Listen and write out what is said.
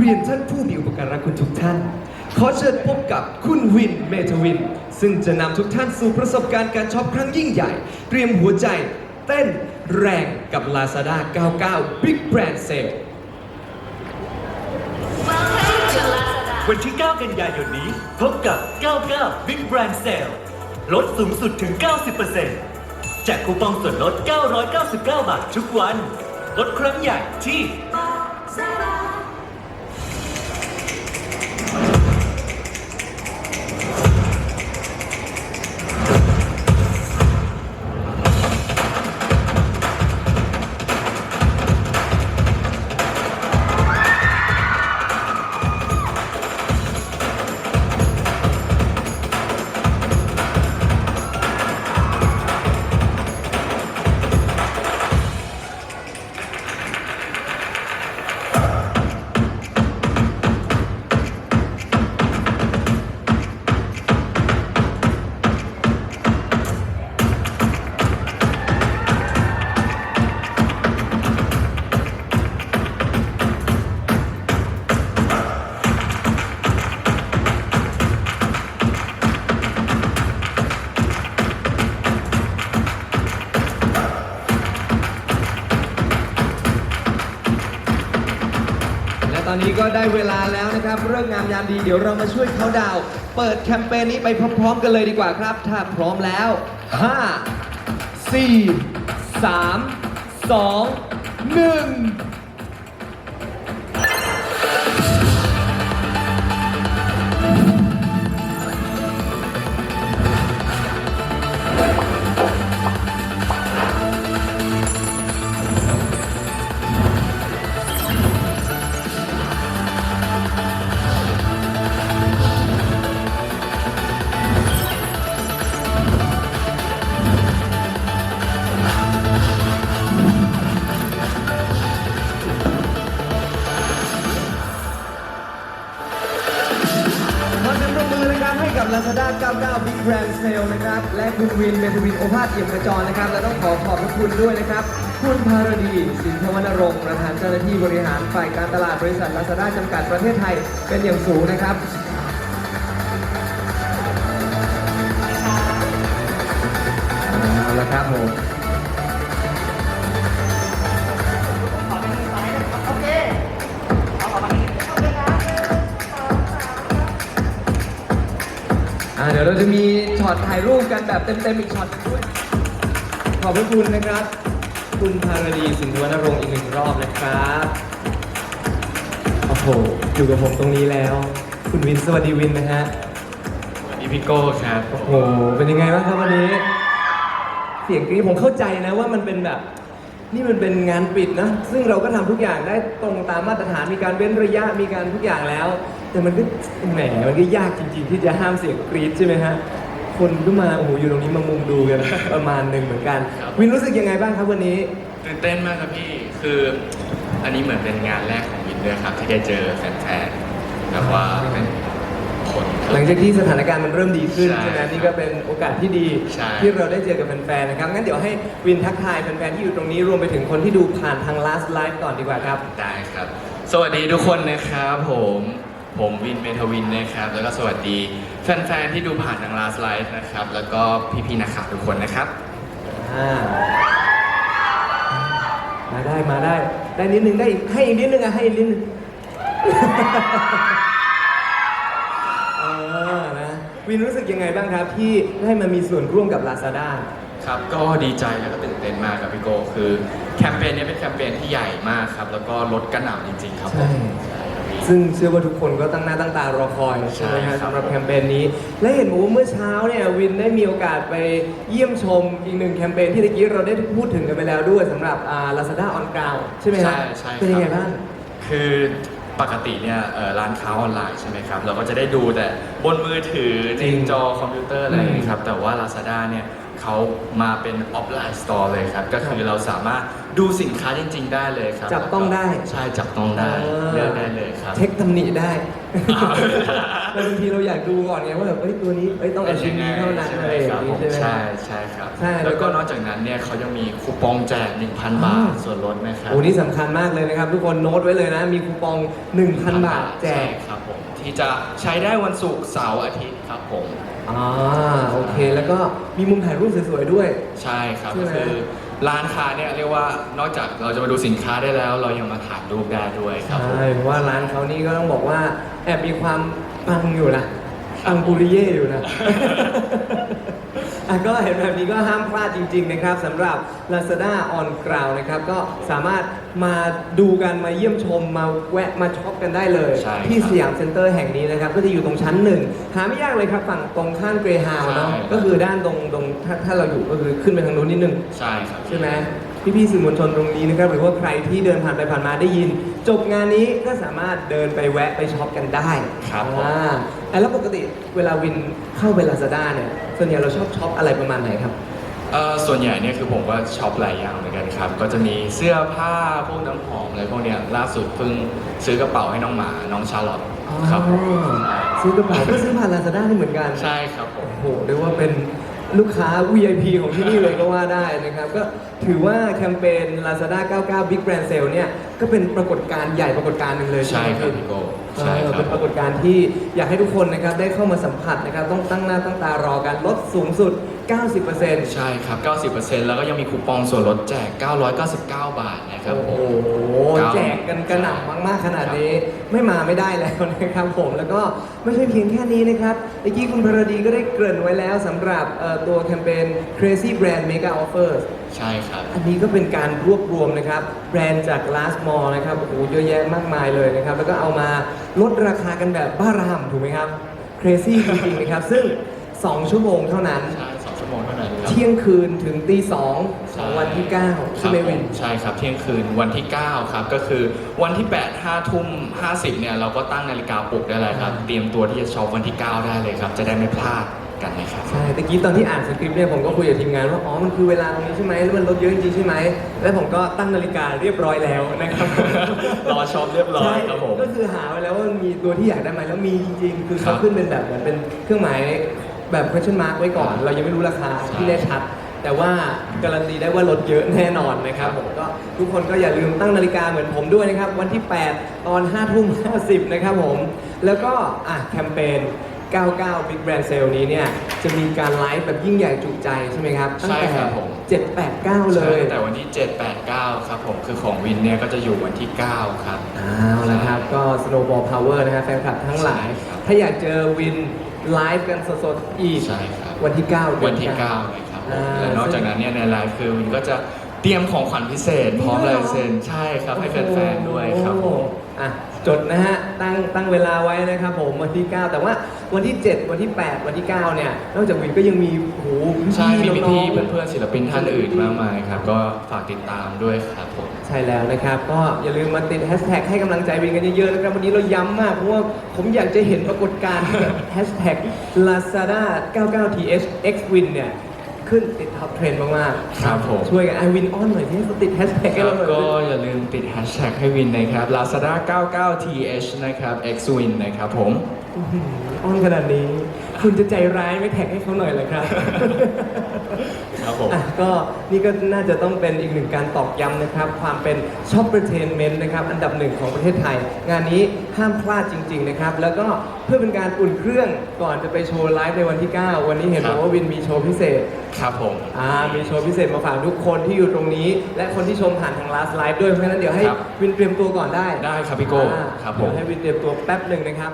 เรียนท่านผู้มีอุปการะคุณทุกท่าน ขอเชิญพบกับคุณวินเมทวิน ซึ่งจะนำทุกท่านสู่ประสบการณ์การช็อปครั้งยิ่งใหญ่ เตรียมหัวใจเต้นแรงกับ Lazada 99 Big Brand Sale วันที่ 9 กันยายนนี้ พบกับ 99 Big Brand Sale ลดสูงสุดถึง 90%แจกคูปองส่วนลด 999 บาททุกวัน ลดครั้งใหญ่ที่ อนนี้ก็ได้เวลาแล้วนะครับ เรื่องงามยามดีเดี๋ยวเรามาช่วยเขาดาว เปิดแคมเปญนี้ไปพร้อม ๆ กันเลยดีกว่าครับ ถ้าพร้อมแล้ว 5 4 3 2 1 นะครับให้กับ Lazada 99 Big Brand Sale นะครับ และคุณวินเมทวินโอภาสเอี่ยมกระจรนะครับ และต้องขอขอบพระคุณด้วยนะครับ คุณภารดี สินทวรรณรงค์ประธานเจ้าหน้าที่บริหารฝ่ายการตลาดบริษัทลาซาด้าจำกัดประเทศไทยเป็นอย่างสูงนะครับเอาละครับผม อ่าเดี๋ยวเราจะมีช็อตถ่ายรูปกันแบบเต็มๆอีกช็อตหนึ่งด้วย ขอบพระคุณนะครับ คุณภารดีสินทวรรณรงค์อีกหนึ่งรอบนะครับ โอ้โห อยู่กับผมตรงนี้แล้ว คุณวินสวัสดีวินนะฮะสวัสดีพี่โก้ครับโอ้โห เป็นยังไงบ้างครับวันนี้ เสียงกรี๊ดผมเข้าใจนะว่ามันเป็นแบบ นี่มันเป็นงานปิดนะ ซึ่งเราก็ทำทุกอย่างได้ตรงตามมาตรฐาน มีการเว้นระยะ มีการทุกอย่างแล้ว แต่มันก็แหมมันก็ยากจริง ๆ ที่จะห้ามเสียงกรี๊ดใช่ไหมฮะคนก็มาโอ้โหอยู่ตรงนี้มามุงดูกัน ประมาณหนึ่งเหมือนกันวินรู้สึกยังไงบ้างครับวันนี้ ตื่นเต้นมากครับพี่ คืออันนี้เหมือนเป็นงานแรกของวินด้วยครับ ที่ได้เจอแฟนๆแบบว่าเป็นคน หลังจากที่สถานการณ์มันเริ่มดีขึ้นใช่ใช่ไหมนี่ก็เป็นโอกาสที่ดี ใช่ ที่เราได้เจอกับแฟนๆนะครับงั้นเดี๋ยวให้วินทักทายแฟนๆที่อยู่ตรงนี้รวมไปถึงคนที่ดูผ่านทาง last live ก่อนดีกว่าครับ ได้ครับ สวัสดีทุกคนนะครับผม ผมวินเมทวินนะครับ แล้วก็สวัสดีแฟนๆที่ดูผ่านทาง Last Live นะครับ แล้วก็พี่ๆนักข่าวทุกคนนะครับ อ่ามาได้มาได้ ได้นิดนึงได้อีกให้อีกนิดนึงอะให้อีกนิดนึง เออนะวินรู้สึกยังไงบ้างครับที่ได้มามีส่วนร่วมกับ Lazada ครับก็ดีใจแล้วก็ตื่นเต้นมากครับพี่โก้คือแคมเปญนี้เป็นแคมเปญที่ใหญ่มากครับ แล้วก็ลดกระหน่ำจริง ๆ ครับผมใช่ใช่ครับพี่ ซึ่งเชื่อว่าทุกคนก็ตั้งหน้าตั้งตารอคอยใช่ไหมใช่ฮะครับสำหรับแคมเปญนี้ และเห็นบอกว่าเมื่อเช้าเนี่ยวินได้มีโอกาสไปเยี่ยมชมอีกหนึ่งแคมเปญที่ตะกี้เราได้พูดถึงกันไปแล้วด้วยสำหรับอ่า Lazada on Ground ใช่ไหมฮะใช่ใช่ครับ เป็นยังไงบ้าง คือปกติเนี่ยเอ่อร้านค้าออนไลน์ใช่ไหมครับ เราก็จะได้ดูแต่บนมือถือจในริงจอคอมพิวเตอร์อะไรอย่างนี้ครับ แต่ว่า Lazada เนี่ย เขามาเป็นออฟไลน์สตอร์เลยครับ ก็คือเราสามารถดูสินค้าจริง ๆ ได้เลยครับจับต้องได้ใช่จับต้องได้เออ เลือกได้เลยครับ เช็คตำหนิได้แต่บางทีเราอยากดูก่อนไงว่าแบบเอ้ยตัวนี้เอ้ยต้องอาชิ้นนี้เท่านั้นใช่อะไหมไรอคย่ารับงผนี้มใช่ไหม ใช่ใช่ครับ ใช่แล้แล้ววก็ก็นอกจากนั้นเนี่ยเขายังมีคูปองแจก 1,000 บาทส่วนลดนะครับ โอ้นี่สำคัญมากเลยนะครับ ทุกคนโน้ตไว้เลยนะ มีคูปอง 1,000 บาทแจก ใช่ครับผมที่จะใช้ได้วันศุกร์เสาร์อาทิตย์ครับผม อ่าโอเค แล้วก็มีมุมถ่ายรูปสวยๆด้วย ใช่ครับใช่ก็ไหม คือร้านค้าเนี่ยเรียกว่านอกจากเราจะมาดูสินค้าได้แล้ว เรายังมาถ่ายรูปได้ด้วยครับผม ใช่เพราะว่าร้านเขานี่ก็ต้องบอกว่าแอบมีความปังอยู่นะปังปุริเย่อยู่นะ อะก็เห็นแบบนี้ก็ห้ามพลาดจริง ๆ นะครับสำหรับ Lazada on Ground นะครับ ก็สามารถมาดูกันมาเยี่ยมชมมาแวะมาช็อปกันได้เลย ใช่ครับที่สยามเซ็นเตอร์แห่งนี้นะครับ ก็จะอยู่ตรงชั้นหนึ่งหาไม่ยากเลยครับฝั่งตรงข้ามเกรฮาวเนาะใช่ครับ ก็คือด้านตรงตรงถ้าถ้าเราอยู่ก็คือขึ้นไปทางนู้นนิดนึง ใช่ครับ ใช่ไหมพี่พี่ๆสื่อมวลชนตรงนี้นะครับหรือว่าใครที่เดินผ่านไปผ่านมาได้ยิน จบงานนี้ก็สามารถเดินไปแวะไปช็อปกันได้ครับผม อ่าอะแล้วปกติเวลาวินเข้าไป Lazada เนี่ยส่วนใหญ่เราชอบช็อปอะไรประมาณไหนครับ เอ่อส่วนใหญ่เนี่ยคือผมก็ช็อปหลายอย่างเหมือนกันครับ ก็จะมีเสื้อผ้าพวกน้ำหอมอะไรพวกเนี้ยล่าสุดเพิ่งซื้อกระเป๋าให้น้องหมาน้องชาร์ลอตครับผมอ๋อซื้อกระเป๋าก็ซื้อผ่าน Lazada นี่เหมือนกันใช่ครับผม โอ้โหเรียกว่าเป็นลูกค้า VIP ของที่นี่เลยก็ว่าได้นะครับ ก็ถือว่าแคมเปญ Lazada 99 Big Brand Sale เนี่ย ก็เป็นปรากฏการณ์ใหญ่ปรากฏการณ์หนึ่งเลยใช่ไหมครับพี่โก้ใช่คเอรัอบเป็นปรากฏการณ์ที่อยากให้ทุกคนนะครับได้เข้ามาสัมผัสนะครับต้องตั้งหน้าตั้งตารอกันลดสูงสุด 90%ใช่ครับ 90%แล้วก็ยังมีคูปองส่วนลดแจก 999 บาทนะครับผโอ้มโหแจกกันกระหน่ำมากๆขนาดนี้ไม่มาไม่ได้แล้วนะครับผม แล้วก็ไม่ใช่เพียงแค่นี้นะครับเมื่อกี้คุณพรดีก็ได้เกริ่นไว้แล้วสำหรับเอ่อตัวแคมเปญ Crazy Brand Mega Offers ใช่ครับ อันนี้ก็เป็นการรวบรวมนะครับแบรนด์จาก Last Mall นะครับโอ้โหเยอะแยะมากมายเลยนะครับ แล้วก็เอามาลดราคากันแบบบ้าระห่ำถูกไหมครับ Crazy จริงๆนะครับ ซึ่ง 2 ชั่วโมงเท่านั้น ใช่สองชั่วโมงเท่านั้นครับ เที่ยงคืนถึงตีสองของวันที่9คใช่รับไหมผวินมใช่ครับเที่ยงคืนวันที่ 9 ครับ ก็คือวันที่ 8 5ทุ่ม50เนี่ยเราก็ตั้งนาฬิกาปลุกได้เลยครับ เตรียมตัวที่จะช็อปวันที่ 9 ได้เลยครับ จะได้ไม่พลาด กันนะครับ ใช่ตะกี้ตอนที่อ่านสคริปต์เนี่ยผมก็คุยกับทีมงานว่าอ๋อมันคือเวลาตรงนี้ใช่ไหมแล้วมันลดเยอะจริงๆใช่ไหมแล้วผมก็ตั้งนาฬิกาเรียบร้อยแล้วนะครับ รอช็อปเรียบร้อยครับผมก็คือหาไว้แล้วว่ามันมีตัวที่อยากได้ไหมแล้วมีจริงๆ คือครัเขาบขึ้นเป็นแบบเหมือนเป็นเครื่องหมายแบบ question mark ไว้ก่อน เรายังไม่รู้ราคาใช่ที่แน่ชัด แต่ว่าการันตีได้ว่าลดเยอะแน่นอนนะครับผมก็ทุกคนก็อย่าลืมตั้งนาฬิกาเหมือนผมด้วยนะครับ วันที่ 8 ตอน5ทุ่ม50นะครับผม แล้วก็อะแคมเปญ 99 Big Brand Sale นี้เนี่ย จะมีการไลฟ์แบบยิ่งใหญ่จุใจใช่ไหมครับตั้งใช่แต่ครับผม 7 8 9 เลใช่ยแต่วันที่ 7 8 9 ครับผมคือของวินเนี่ยก็จะอยู่วันที่ 9 ครับ เอาละครับ ก็ Snowball Power นะครับแฟนคลับทั้งหลาย ใช่ครับ ถ้าอยากเจอวินไลฟ์กันสดๆอีก ใช่ครับ วันที่ 9 วันที่9นะครับผมอ่าและนอกจากนั้นเนี่ยในไลฟ์คือวินก็จะเตรียมของขวัญพิเศษ พร้อมลายเซ็นใช่ครับให้แฟนๆด้วยครับผมอะ จดนะฮะตั้งตั้งเวลาไว้นะครับผมวันที่ 9 แต่ว่าวันที่ 7 วันที่ 8 วันที่ 9 เนี่ยนอกจากวินก็ยังมีโอ้โหใช่มีน้องๆพี่ๆเพื่อนๆศิลปินท่านอื่นมากมายครับ ก็ฝากติดตามด้วยครับผม ใช่แล้วนะครับ ก็อย่าลืมมาติดแฮชแท็กให้กำลังใจวินกันเยอะๆนะครับ วันนี้เราย้ำมาก เพราะว่าผมอยากจะเห็นปรากฏการณ์ แฮชแท็ก lazada 99th x win เนี่ย ขึ้นติดท็อปเทรนด์มากๆครับผม ช่วยกันไอวินออนหน่อยที่ให้เขาติดแฮชแท็กให้ครัเราบหน่อยก็อย่าลืมติดแฮชแท็กให้วินนะครับ lazada 99th นะครับ xwin นะครับผม อื้อหือออนขนาดนี้ คุณจะใจร้ายไม่แท็กให้เขาหน่อยเหรอครับ ครับผม อะก็นี่ก็น่าจะต้องเป็นอีกหนึ่งการตอกย้ำนะครับ ความเป็นช็อปเปอร์เทนเมนต์นะครับ อันดับหนึ่งของประเทศไทย งานนี้ห้ามพลาดจริง ๆ นะครับ แล้วก็เพื่อเป็นการอุ่นเครื่องก่อนจะไปโชว์ไลฟ์ในวันที่ 9 วันนี้เห็นครับบ อกว่าวินมีโชว์พิเศษครับผม อ่ามีโชว์พิเศษมาฝากทุกคนที่อยู่ตรงนี้ และคนที่ชมผ่านทาง last live ด้วยเพราะฉะนั้นเดี๋ยวให้ครับ วินเตรียมตัวก่อนได้ได้ครับพี่โก้อ่าครับผม เดี๋ยวให้วินเตรียมตัวแป๊บหนึ่งนะครับ